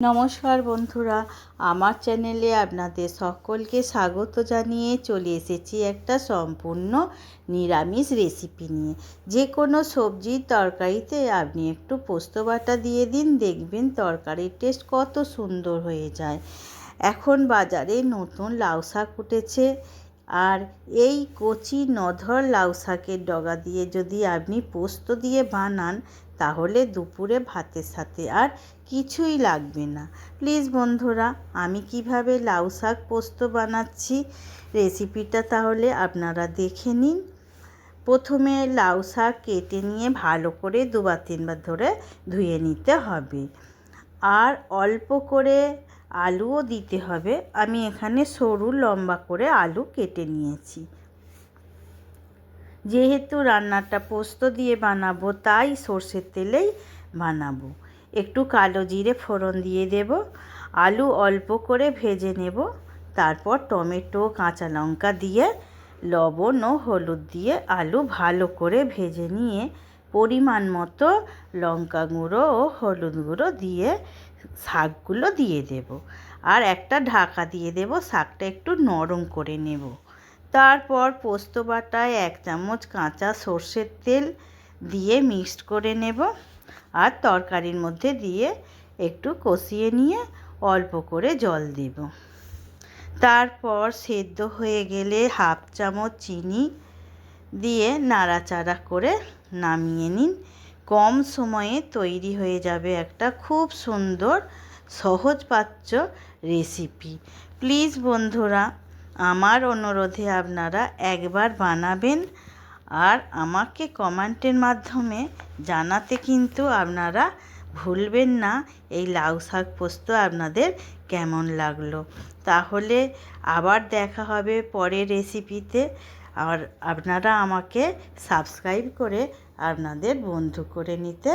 নমস্কার বন্ধুরা, আমার চ্যানেলে আপনাদের সকলকে স্বাগত জানিয়ে চলে এসেছি একটা সম্পূর্ণ নিরামিষ রেসিপি নিয়ে। যে কোনো সবজির তরকারিতে আপনি একটু পোস্ত বাটা দিয়ে দিন, দেখবেন তরকারির টেস্ট কত সুন্দর হয়ে যায়। এখন বাজারে নতুন লাউ শাক উঠেছে আর এই কচি নধর লাউ শাকের ডগা দিয়ে যদি আপনি পোস্ত দিয়ে বানান তাহলে দুপুরে ভাতের সাথে আর কিছুই লাগবে না। প্লিজ বন্ধুরা, আমি কীভাবে লাউ শাক পোস্ত বানাচ্ছি রেসিপিটা তাহলে আপনারা দেখে নিন। প্রথমে লাউ শাক কেটে নিয়ে ভালো করে দুবার তিনবার ধরে ধুয়ে নিতে হবে। আর অল্প করে আলুও দিতে হবে। আমি এখানে সরু লম্বা করে আলু কেটে নিয়েছি। যেহেতু রান্নাটা পোস্ত দিয়ে বানাবো, তাই সর্ষের তেলেই বানাবো। একটু কালো জিরে ফোড়ন দিয়ে দেব, আলু অল্প করে ভেজে নেব, তারপর টমেটো, কাঁচা লঙ্কা দিয়ে, লবণ ও হলুদ দিয়ে আলু ভালো করে ভেজে নিয়ে, পরিমাণ মতো লঙ্কা গুঁড়ো ও হলুদ গুঁড়ো দিয়ে শাকগুলো দিয়ে দেব। আর একটা ঢাকা দিয়ে দেব, শাকটা একটু নরম করে নেব। তারপর পোস্ত বাটায় এক চামচ কাঁচা সর্ষের তেল দিয়ে মিক্সড করে নেব আর তরকারির মধ্যে দিয়ে একটু কষিয়ে নিয়ে অল্প করে জল দেব। তারপর সেদ্ধ হয়ে গেলে হাফ চামচ চিনি দিয়ে নাড়াচাড়া করে নামিয়ে নিন। কম সময়ে তৈরি হয়ে যাবে একটা খুব সুন্দর সহজপাচ্য রেসিপি। প্লিজ বন্ধুরা আমার অনুরোধে আপনারা একবার বানাবেন আর আমাকে কমেন্টের মাধ্যমে জানাতে কিন্তু আপনারা ভুলবেন না। এই লাউ শাক পোস্ত আপনাদের কেমন লাগল? তাহলে আবার দেখা হবে পরের রেসিপিতে। আর আপনারা আমাকে সাবস্ক্রাইব করে আপনাদের বন্ধু করে নিতে